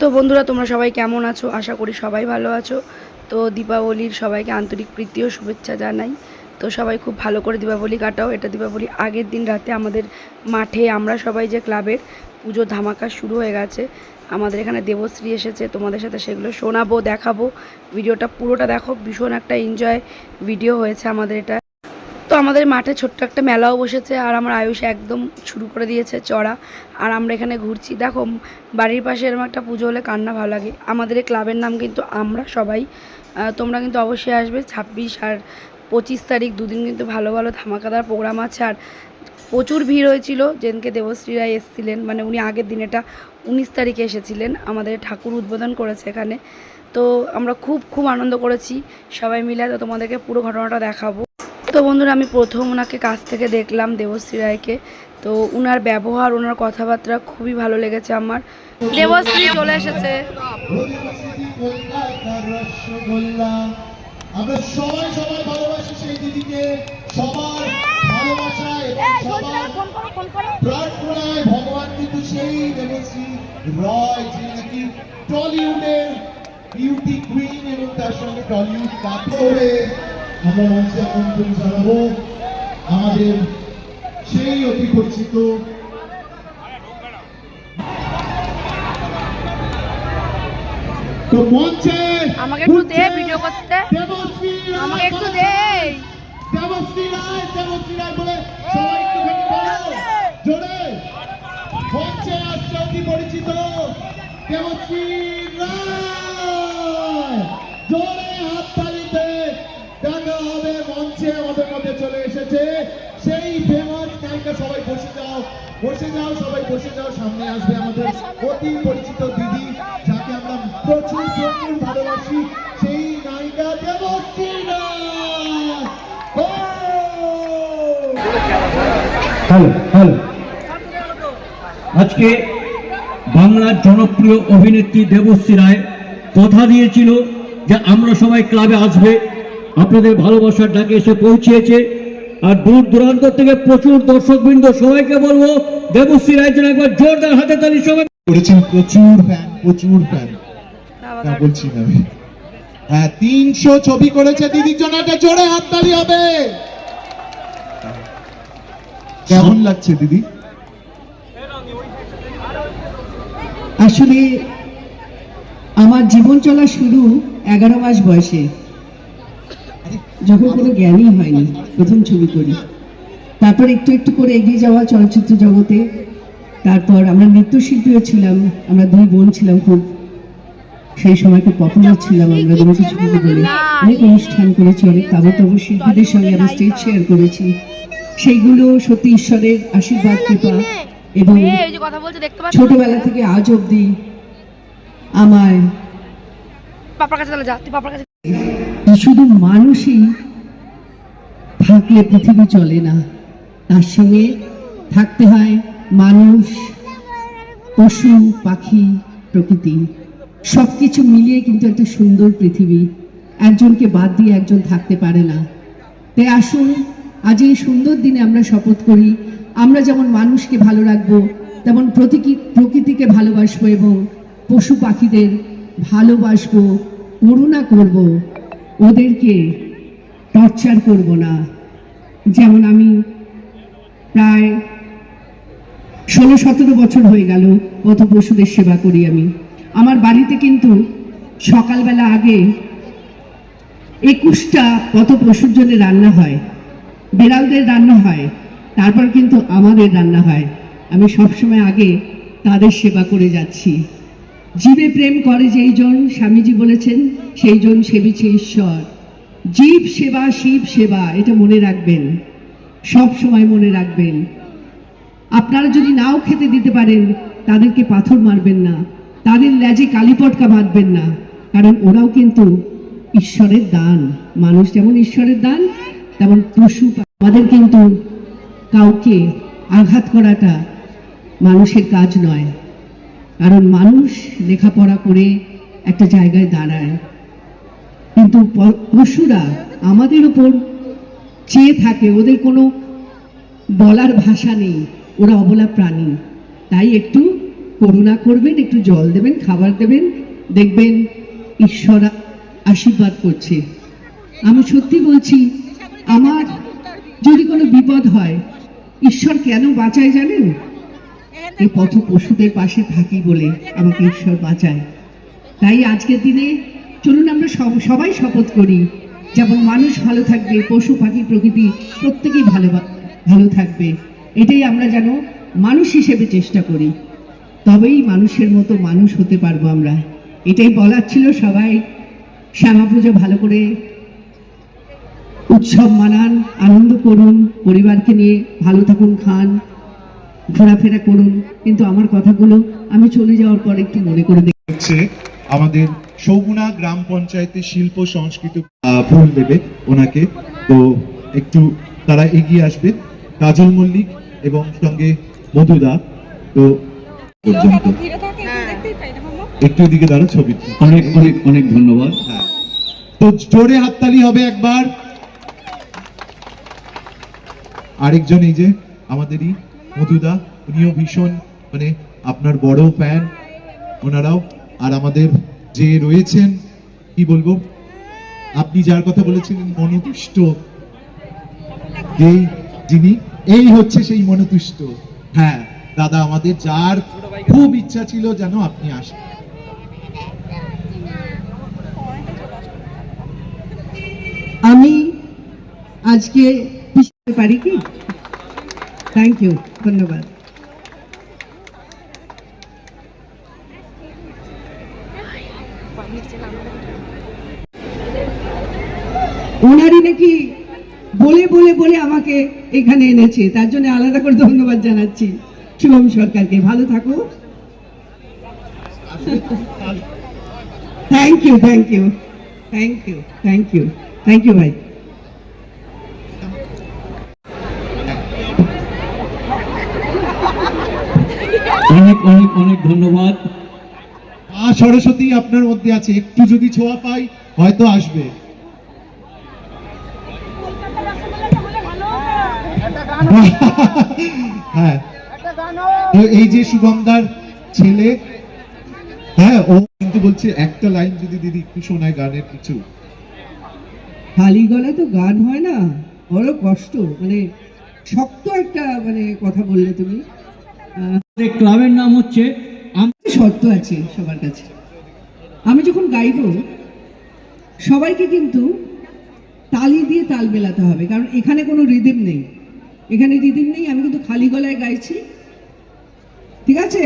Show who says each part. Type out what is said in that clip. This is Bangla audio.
Speaker 1: তো বন্ধুরা, তোমরা সবাই কেমন আছো? আশা করি সবাই ভালো আছো। তো দীপাবলির সবাইকে আন্তরিক প্রীতি ও শুভেচ্ছা জানাই। তো সবাই খুব ভালো করে দীপাবলি কাটাও। এটা দীপাবলি আগের দিন রাতে আমাদের মাঠে আমরা সবাই যে ক্লাবের পুজো ধামাকা শুরু হয়ে গেছে, আমাদের এখানে দেবশ্রী এসেছে। তোমাদের সাথে সেগুলো শোনাবো, দেখাবো। ভিডিওটা পুরোটা দেখো। ভীষণ একটা এনজয় ভিডিও হয়েছে আমাদের এটা। আমাদের মাঠে ছোট্ট একটা মেলাও বসেছে আর আমার আয়ুষ একদম শুরু করে দিয়েছে চড়া। আর আমরা এখানে ঘুরছি। দেখো, বাড়ির পাশে এরকম একটা পুজো হলে কান্না ভালো লাগে। আমাদের এই ক্লাবের নাম কিন্তু আমরা সবাই। তোমরা কিন্তু অবশ্যই আসবে। ছাব্বিশ আর পঁচিশ তারিখ দুদিন কিন্তু ভালো ভালো ধামাকাদার প্রোগ্রাম আছে। আর প্রচুর ভিড় হয়েছিল। যেদিনকে দেবশ্রী রায় এসেছিলেন মানে উনি আগের দিন এটা উনিশ তারিখে এসেছিলেন। আমাদের ঠাকুর উদ্বোধন করেছে এখানে। তো আমরা খুব খুব আনন্দ করেছি সবাই মিলে। তো তোমাদেরকে পুরো ঘটনাটা দেখাবো। তো বন্ধুরা আমি প্রথম ওনাকে কাছ থেকে দেখলাম দেবশ্রী রায়কে। তো ওনার ব্যবহার ওনার কথাবার্তা খুবই ভালো লেগেছে আমার। দেবশ্রী চলে এসেছে।
Speaker 2: আমরা সবাই সবাই ভালোবাসি সেই দিদিকে। সবার ভালোবাসা প্রার্থনায় ভগবান কিন্তু সেই দেবশ্রী রয় যিনি নাকি টলিউডের বিউটি কুইন এবং তার সঙ্গে টলিউড কাপড়ে। আমরা মঞ্চে আমন্ত্রণ জানাব আমাদের সেই অতি পরিচিত তো মঞ্চে
Speaker 1: আমাকে একটু দে ভিডিও করতে। আমাকে একটু দে।
Speaker 2: দেবশ্রী রায় দেবশ্রী রায় বলে সবাই একটুখানি জোরে। মঞ্চে আসছে অতি পরিচিত দেবশ্রী রায়। জোরে। বসে যাও, সবাই বসে যাও, সামনে আসবে আমাদের অতি পরিচিত দিদি, যাকে আমরা প্রচুর প্রচুর ভালোবাসি। সেই নায়িকা
Speaker 3: আজকে বাংলার জনপ্রিয় অভিনেত্রী দেবশ্রী রায় কথা দিয়েছিল যে আমরা সবাই ক্লাবে আসবে, আপনাদের ভালোবাসার ডাকে এসে পৌঁছিয়েছে আর দূর দূরান্ত থেকে প্রচুর দর্শকবৃন্দ সবাইকে বলব দেবশ্রী রায়ের জন্য একবার জোরদার হাতে তালি সবাই
Speaker 2: করেছেন প্রচুর ফ্যান প্রচুর ফ্যান তা বলছি না আমি। হ্যাঁ তিনশো ছবি করেছে দিদির জন্য একটা জোরে হাততালি হবে। কেমন লাগছে দিদি?
Speaker 4: আসলে আমার জীবন চলা শুরু এগারো মাস বয়সে। যখন কোনো জ্ঞানই হয়নি প্রথম ছবি করি। তারপর একটু একটু করে এগিয়ে যাওয়া চলচ্চিত্র জগতে। তারপর আমরা নৃত্যশিল্পীও ছিলাম আমরা দুই বোন ছিলাম খুব। সেই সময় খুব পপুলার ছিলাম আমরা দুটো কিছু বলে অনেক অনুষ্ঠান করেছি অনেক তাবতব শিল্পীদের সঙ্গে আমরা স্টেজ শেয়ার করেছি। সেইগুলো সত্যি ঈশ্বরের আশীর্বাদ কৃপা এবং ছোটবেলা থেকে আজ অবধি আমায়
Speaker 1: পাপার কাছে চলে যা তুই পাপার কাছে
Speaker 4: শুধু মানুষই থাকলে পৃথিবী চলে না, তার সঙ্গে থাকতে হয় মানুষ, পশু, পাখি, প্রকৃতি। সব কিছু মিলিয়ে কিন্তু একটা সুন্দর পৃথিবী। একজনকে বাদ দিয়ে একজন থাকতে পারে না। তাই আসুন, আজ এই সুন্দর দিনে আমরা শপথ করি, আমরা যেমন মানুষকে ভালো রাখব, তেমন প্রতিকি, প্রকৃতিকে ভালোবাসবো এবং পশু পাখিদের ভালোবাসবো, করুণা করব। ওদেরকে টর্চার করব না। যেমন আমি প্রায় ষোলো সতেরো বছর হয়ে গেল কত পশুদের সেবা করি আমি। আমার বাড়িতে কিন্তু সকালবেলা আগে একুশটা কত পশুর জন্য রান্না হয়। বিড়ালদের রান্না হয়, তারপর কিন্তু আমাদের রান্না হয়। আমি সবসময় আগে তাদের সেবা করে যাচ্ছি। জীবে প্রেম করে যেই জন, স্বামীজি বলেছেন, সেই জন সেবিছে ঈশ্বর। জীব সেবা, শিব সেবা, এটা মনে রাখবেন। সব সময় মনে রাখবেন। আপনারা যদি নাও খেতে দিতে পারেন, তাদেরকে পাথর মারবেন না। তাদের ল্যাজে কালীপটকা বাঁধবেন না। কারণ ওরাও কিন্তু ঈশ্বরের দান। মানুষ যেমন ঈশ্বরের দান, তেমন পশু আমাদের কিন্তু কাউকে আঘাত করাটা মানুষের কাজ নয়। কারণ মানুষ লেখাপড়া করে একটা জায়গায় দাঁড়ায়। কিন্তু পশুরা আমাদের উপর চেয়ে থাকে, ওদের কোনো বলার ভাষা নেই, ওরা অবলা প্রাণী। তাই একটু করুণা করবেন, একটু জল দেবেন, খাবার দেবেন, দেখবেন ঈশ্বর আশীর্বাদ করছে। আমি সত্যি বলছি, আমার যদি কোনো বিপদ হয়, ঈশ্বর কেন বাঁচায় জানেন? এই পথ পশুদের পাশে থাকি বলে আমাকে ঈশ্বর বাঁচায়। তাই আজকের দিনে চলুন আমরা সবাই শপথ করি, যেমন মানুষ ভালো থাকবে, পশু পাখি প্রকৃতি প্রত্যেকেই ভালো ভালো থাকবে, এটাই আমরা যেন মানুষ হিসেবে চেষ্টা করি। তবেই মানুষের মতো মানুষ হতে পারব আমরা। এটাই বলার ছিল সবাই। শ্যামা পুজো ভালো করে উৎসব মানান, আনন্দ করুন, পরিবারকে নিয়ে ভালো থাকুন, খান। ঘোরাফেরা করুন কিন্তু আমার কথাগুলো আমি চলে যাওয়ার পর একটু মনে করে দেখ
Speaker 2: হচ্ছে আমাদের সৌগুনা গ্রাম পঞ্চায়েতের শিল্প সংস্কৃতি ফুল দেবে ওনাকে। তো একটু তারা এগিয়ে আসবে। কাজল মল্লিক এবং সঙ্গে মধুদা তো পর্যন্ত একটু এদিকে দাঁড়া ছবি
Speaker 3: অনেক অনেক অনেক ধন্যবাদ।
Speaker 2: হ্যাঁ। তো জোরে হাততালি হবে একবার। আরেকজন এই যে আমাদেরই মধুদা, উনিও ভীষণ মানে আপনার বড় ফ্যান ওনারাও, আর আমাদের যে রয়েছেন, কি বলব? আপনি যার কথা বলেছিলেন, মনোতুষ্ট। যিনি? এই হচ্ছে সেই মনোতুষ্ট। হ্যাঁ দাদা, আমাদের যার খুব ইচ্ছা ছিল যেন আপনি আসেন।
Speaker 4: আমি আজকে পারি কি? থ্যাংক ইউ ধন্যবাদ। ওনারই নাকি বলে বলে বলে আমাকে এখানে এনেছে। তার জন্য আলাদা করে ধন্যবাদ জানাচ্ছি শুভম সরকারকে। ভালো থাকো। Thank you thank you thank you thank you thank you ভাই।
Speaker 3: অনেক অনেক অনেক ধন্যবাদ।
Speaker 2: মা সরস্বতী আপনার মধ্যে আছে। একটু যদি ছোঁয়া পাই হয়তো আসবে। হ্যাঁ। তো এই যে শুভমদার ছেলে হ্যাঁ ও কিন্তু বলছে একটা লাইন যদি দিদি একটু শোনায় গানের কিছু।
Speaker 4: খালি গলায় তো গান হয় না বড় কষ্ট। মানে শক্ত একটা মানে কথা বললে তুমি।
Speaker 3: ক্লাবের নাম হচ্ছে
Speaker 4: শর্ত আছে সবার কাছে। আমি যখন গাইব, সবাইকে কিন্তু তালি দিয়ে তাল মেলাতে হবে, কারণ এখানে কোনো রিদিম নেই। এখানে রিদিম নেই, আমি কিন্তু খালি গলায় গাইছি। ঠিক আছে?